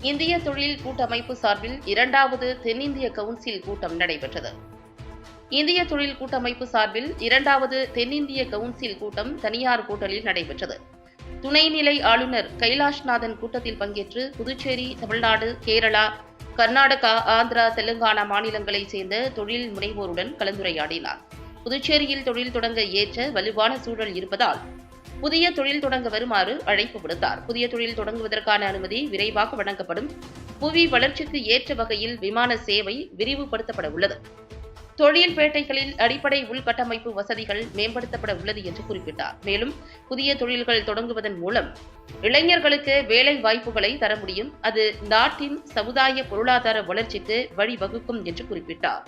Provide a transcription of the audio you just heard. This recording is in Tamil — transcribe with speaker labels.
Speaker 1: இந்திய தொழில் கூட்டமைப்பு சார்பில் இரண்டாவது தென்னிந்திய கவுன்சில் கூட்டம் நடைபெற்றது. இந்திய தொழில் கூட்டமைப்பு சார்பில் இரண்டாவது தென்னிந்திய கவுன்சில் கூட்டம் தனியார் கூட்டலில் நடைபெற்றது. துணைநிலை ஆளுநர் கைலாஷ்நாதன் கூட்டத்தில் பங்கேற்று புதுச்சேரி தமிழ்நாடு கேரளா கர்நாடகா ஆந்திரா தெலுங்கானா மாநிலங்களைச் சேர்ந்த தொழில் முனைவோருடன் கலந்துரையாடினார். புதுச்சேரியில் தொழில் தொடங்க ஏற்ற வலுவான சூழல் இருப்பதால் புதிய தொழில் தொடங்க வருமாறு அழைப்பு விடுத்தார். புதிய தொழில் தொடங்குவதற்கான அனுமதி விரைவாக வழங்கப்படும். புவி வளர்ச்சிக்கு ஏற்ற வகையில் விமான சேவை விரிவுபடுத்தப்பட உள்ளது. தொழில் பேட்டைகளில் அடிப்படை உள்கட்டமைப்பு வசதிகள் மேம்படுத்தப்பட உள்ளது என்று குறிப்பிட்டார். மேலும் புதிய தொழில்கள் தொடங்குவதன் மூலம் இளைஞர்களுக்கு வேலை வாய்ப்புகளை தர முடியும். அது நாட்டின் சமுதாய பொருளாதார வளர்ச்சிக்கு வழிவகுக்கும் என்று குறிப்பிட்டார்.